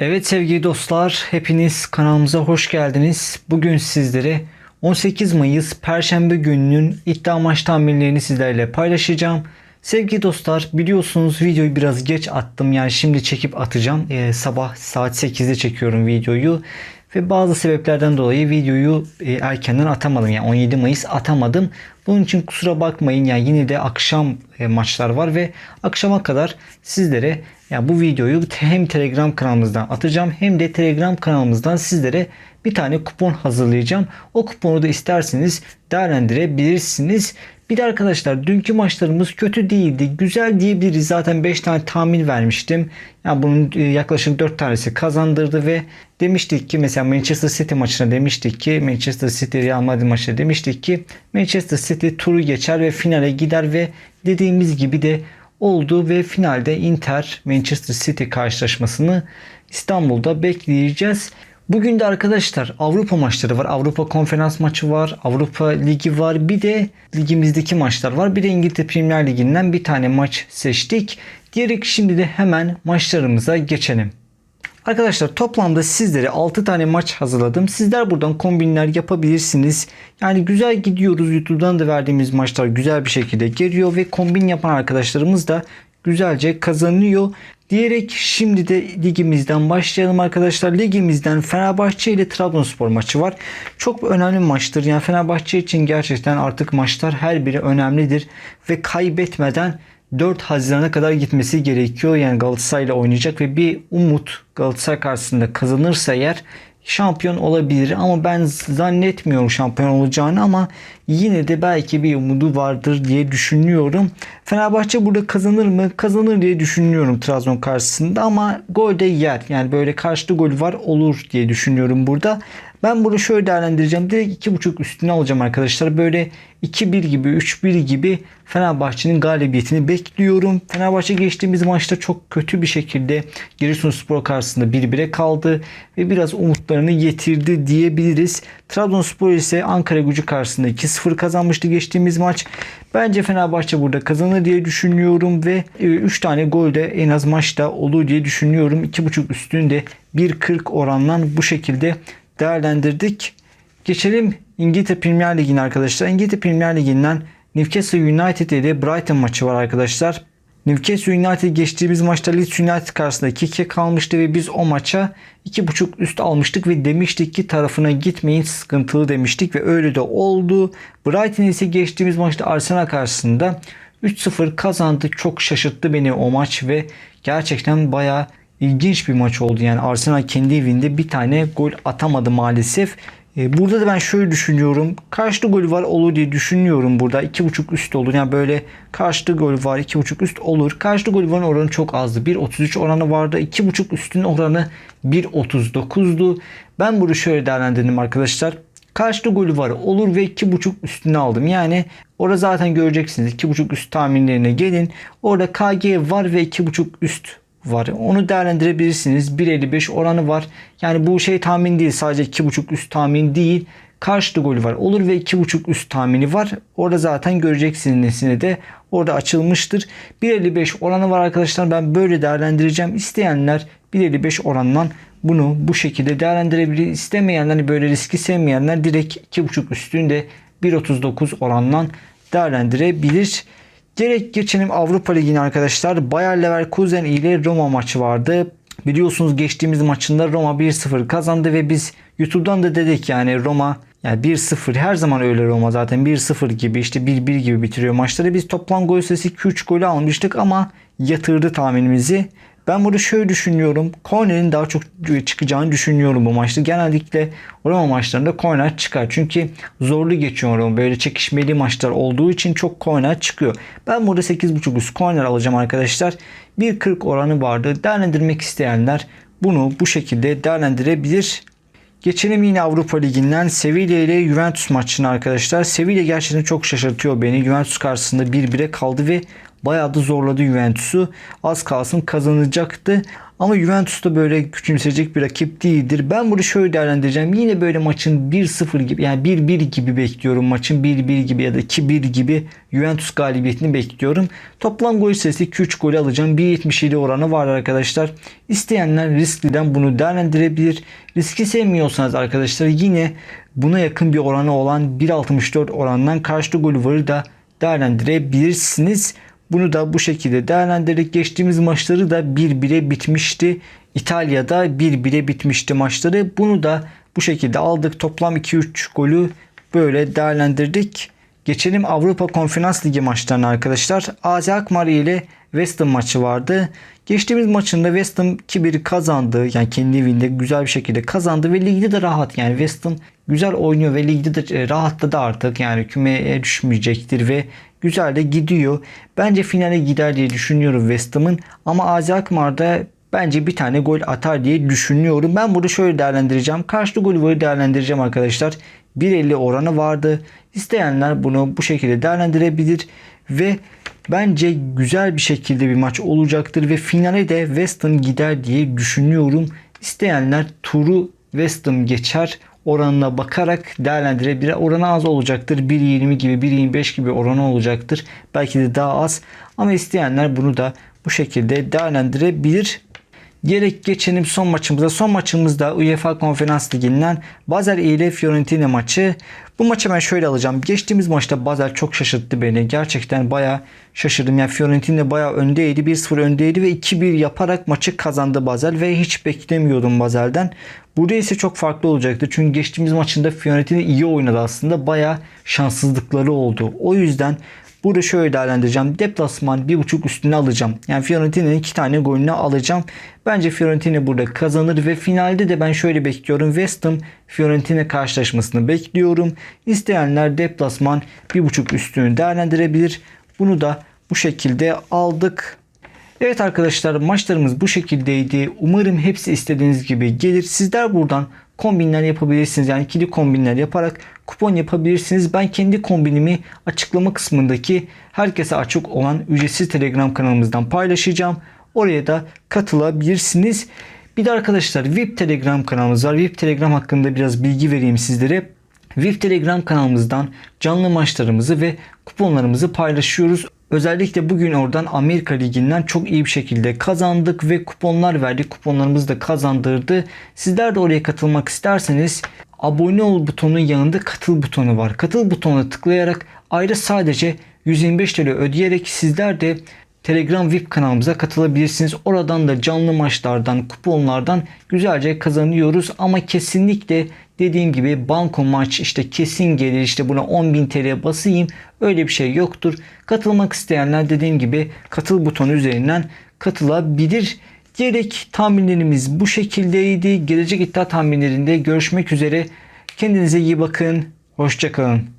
Evet sevgili dostlar, hepiniz kanalımıza hoş geldiniz. Bugün sizlere 18 Mayıs Perşembe gününün iddia maç tahminlerini sizlerle paylaşacağım. Sevgili dostlar biliyorsunuz videoyu biraz geç attım. Yani şimdi çekip atacağım. Ee, sabah saat 8'de çekiyorum videoyu. Ve bazı sebeplerden dolayı videoyu e, erkenden atamadım. Yani 17 Mayıs atamadım. Bunun için kusura bakmayın. Yani yine de akşam e, maçlar var ve akşama kadar sizlere yani bu videoyu hem Telegram kanalımızdan atacağım hem de Telegram kanalımızdan sizlere bir tane kupon hazırlayacağım. O kuponu da isterseniz değerlendirebilirsiniz. Bir de arkadaşlar dünkü maçlarımız kötü değildi. Güzel diyebiliriz. Zaten 5 tane tahmin vermiştim. Yani bunun e, yaklaşık 4 tanesi kazandırdı ve demiştik ki mesela Manchester City maçına demiştik ki Manchester City Real Madrid maçına demiştik ki Manchester City turu geçer ve finale gider ve dediğimiz gibi de oldu ve finalde Inter Manchester City karşılaşmasını İstanbul'da bekleyeceğiz. Bugün de arkadaşlar Avrupa maçları var. Avrupa Konferans maçı var. Avrupa Ligi var. Bir de ligimizdeki maçlar var. Bir de İngiltere Premier Ligi'nden bir tane maç seçtik. Diyerek şimdi de hemen maçlarımıza geçelim. Arkadaşlar toplamda sizlere 6 tane maç hazırladım. Sizler buradan kombinler yapabilirsiniz. Yani güzel gidiyoruz. YouTube'dan da verdiğimiz maçlar güzel bir şekilde geliyor ve kombin yapan arkadaşlarımız da güzelce kazanıyor. Diyerek şimdi de ligimizden başlayalım arkadaşlar. Ligimizden Fenerbahçe ile Trabzonspor maçı var. Çok önemli maçtır. Yani Fenerbahçe için gerçekten artık maçlar her biri önemlidir. Ve kaybetmeden 4 Haziran'a kadar gitmesi gerekiyor. Yani Galatasaray ile oynayacak ve bir umut Galatasaray karşısında kazanırsa eğer şampiyon olabilir ama ben zannetmiyorum şampiyon olacağını ama yine de belki bir umudu vardır diye düşünüyorum. Fenerbahçe burada kazanır mı? Kazanır diye düşünüyorum Trabzon karşısında ama gol de yer. Yani böyle karşılığı gol var olur diye düşünüyorum burada. Ben bunu şöyle değerlendireceğim. Direkt 2.5 üstüne alacağım arkadaşlar. Böyle 2-1 gibi 3-1 gibi Fenerbahçe'nin galibiyetini bekliyorum. Fenerbahçe geçtiğimiz maçta çok kötü bir şekilde Giresunspor karşısında 1-1'e kaldı ve biraz umutlarını yitirdi diyebiliriz. Trabzonspor ise Ankara gücü karşısında 2-0 kazanmıştı geçtiğimiz maç. Bence Fenerbahçe burada kazanır diye düşünüyorum ve 3 tane gol de en az maçta olur diye düşünüyorum. 2.5 üstünde 1.40 oranlan bu şekilde değerlendirdik. Geçelim İngiltere Premier Ligi'ne arkadaşlar. İngiltere Premier Ligi'nden Newcastle United ile Brighton maçı var arkadaşlar. Newcastle United geçtiğimiz maçta Leeds United karşısında 2-2 kalmıştı ve biz o maça 2.5 üst almıştık ve demiştik ki tarafına gitmeyin sıkıntılı demiştik ve öyle de oldu. Brighton ise geçtiğimiz maçta Arsenal karşısında 3-0 kazandı. Çok şaşırttı beni o maç ve gerçekten bayağı ilginç bir maç oldu. Yani Arsenal kendi evinde bir tane gol atamadı maalesef. E, Burada da ben şöyle düşünüyorum. Karşılı gol var olur diye düşünüyorum burada. 2.5 üst olur. Yani böyle karşılı gol var 2.5 üst olur. Karşılı gol varın oranı çok azdı. 1.33 oranı vardı. 2.5 üstün oranı 1.39'du. Ben bunu şöyle değerlendirdim arkadaşlar. Karşılı golü var olur ve 2.5 üstüne aldım. Yani orada zaten göreceksiniz. 2.5 üst tahminlerine gelin. Orada KG var ve 2.5 üst var. Onu değerlendirebilirsiniz. 1.55 oranı var. Yani bu şey tahmin değil. Sadece 2.5 üst tahmin değil. Karşıda golü var. Olur ve 2.5 üst tahmini var. Orada zaten göreceksiniz de orada açılmıştır. 1.55 oranı var arkadaşlar. Ben böyle değerlendireceğim. İsteyenler 1.55 orandan bunu bu şekilde değerlendirebilir. İstemeyenler böyle riski sevmeyenler direkt 2.5 üstünde 1.39 orandan değerlendirebilir. Direkt geçelim Avrupa Ligi'ne arkadaşlar. Bayer Leverkusen ile Roma maçı vardı. Biliyorsunuz geçtiğimiz maçında Roma 1-0 kazandı ve biz YouTube'dan da dedik yani Roma yani 1-0 her zaman öyle Roma zaten 1-0 gibi işte 1-1 gibi bitiriyor maçları. Biz toplam gol sayısı 2-3 golü almıştık ama yatırdı tahminimizi. Ben burada şöyle düşünüyorum. Korner'in daha çok çıkacağını düşünüyorum bu maçta. Genellikle Roma maçlarında korner çıkar. Çünkü zorlu geçiyor Roma. Böyle çekişmeli maçlar olduğu için çok korner çıkıyor. Ben burada 8.5 üst korner alacağım arkadaşlar. 1.40 oranı vardı. Değerlendirmek isteyenler bunu bu şekilde değerlendirebilir. Geçelim yine Avrupa Ligi'nden Sevilla ile Juventus maçına arkadaşlar. Sevilla gerçekten çok şaşırtıyor beni. Juventus karşısında 1-1'e kaldı ve bayağı da zorladı Juventus'u. Az kalsın kazanacaktı. Ama Juventus da böyle küçümseyecek bir rakip değildir. Ben bunu şöyle değerlendireceğim. Yine böyle maçın 1-0 gibi yani 1-1 gibi bekliyorum. Maçın 1-1 gibi ya da 2-1 gibi Juventus galibiyetini bekliyorum. Toplam gol sayısı 2-3 gol alacağım. 1.77 oranı var arkadaşlar. İsteyenler riskliden bunu değerlendirebilir. Riski sevmiyorsanız arkadaşlar yine buna yakın bir oranı olan 1.64 orandan karşılı golü varı da değerlendirebilirsiniz. Bunu da bu şekilde değerlendirdik. Geçtiğimiz maçları da 1-1'e bitmişti. İtalya'da 1-1'e bitmişti maçları. Bunu da bu şekilde aldık. Toplam 2-3 golü böyle değerlendirdik. Geçelim Avrupa Konferans Ligi maçlarına arkadaşlar. AZ Alkmaar ile West Ham maçı vardı. Geçtiğimiz maçında West Ham 2-1 kazandı. Yani kendi evinde güzel bir şekilde kazandı ve ligde de rahat. Yani West Ham güzel oynuyor ve ligde de rahatladı artık. Yani kümeye düşmeyecektir ve güzel de gidiyor. Bence finale gider diye düşünüyorum West Ham'ın. Ama AZ Alkmaar'da bence bir tane gol atar diye düşünüyorum. Ben burada şöyle değerlendireceğim. Karşılı golü değerlendireceğim arkadaşlar. 1.50 oranı vardı. İsteyenler bunu bu şekilde değerlendirebilir ve bence güzel bir şekilde bir maç olacaktır ve finale de West Ham gider diye düşünüyorum. İsteyenler turu West Ham geçer oranına bakarak değerlendirebilir. Oranı az olacaktır. 1.20 gibi 1.25 gibi oranı olacaktır. Belki de daha az. Ama isteyenler bunu da bu şekilde değerlendirebilir. Gerek geçelim son maçımıza. Son maçımızda UEFA Konferans Ligi'nden Basel ile Fiorentina maçı. Bu maçı ben şöyle alacağım. Geçtiğimiz maçta Basel çok şaşırttı beni. Gerçekten baya şaşırdım. Yani Fiorentina baya öndeydi. 1-0 öndeydi ve 2-1 yaparak maçı kazandı Basel ve hiç beklemiyordum Basel'den. Burada ise çok farklı olacaktı. Çünkü geçtiğimiz maçında Fiorentina iyi oynadı aslında. Baya şanssızlıkları oldu. O yüzden Burada şöyle değerlendireceğim. Deplasman 1.5 üstüne alacağım. Yani Fiorentina'nın 2 tane golünü alacağım. Bence Fiorentina burada kazanır ve finalde de ben şöyle bekliyorum. West Ham Fiorentina karşılaşmasını bekliyorum. İsteyenler deplasman 1.5 üstünü değerlendirebilir. Bunu da bu şekilde aldık. Evet arkadaşlar maçlarımız bu şekildeydi. Umarım hepsi istediğiniz gibi gelir. Sizler buradan kombinler yapabilirsiniz. Yani ikili kombinler yaparak kupon yapabilirsiniz. Ben kendi kombinimi açıklama kısmındaki herkese açık olan ücretsiz Telegram kanalımızdan paylaşacağım. Oraya da katılabilirsiniz. Bir de arkadaşlar VIP Telegram kanalımız var. VIP Telegram hakkında biraz bilgi vereyim sizlere. VIP Telegram kanalımızdan canlı maçlarımızı ve kuponlarımızı paylaşıyoruz. Özellikle bugün oradan Amerika Ligi'nden çok iyi bir şekilde kazandık ve kuponlar verdik. Kuponlarımızı da kazandırdı. Sizler de oraya katılmak isterseniz abone ol butonunun yanında katıl butonu var. Katıl butonuna tıklayarak ayrı sadece 125 TL ödeyerek sizler de Telegram VIP kanalımıza katılabilirsiniz. Oradan da canlı maçlardan, kuponlardan güzelce kazanıyoruz. Ama kesinlikle dediğim gibi banko maç işte kesin gelir işte buna 10.000 TL basayım öyle bir şey yoktur. Katılmak isteyenler dediğim gibi katıl butonu üzerinden katılabilir. Gerek tahminlerimiz bu şekildeydi. Gelecek iddia tahminlerinde görüşmek üzere. Kendinize iyi bakın. Hoşçakalın.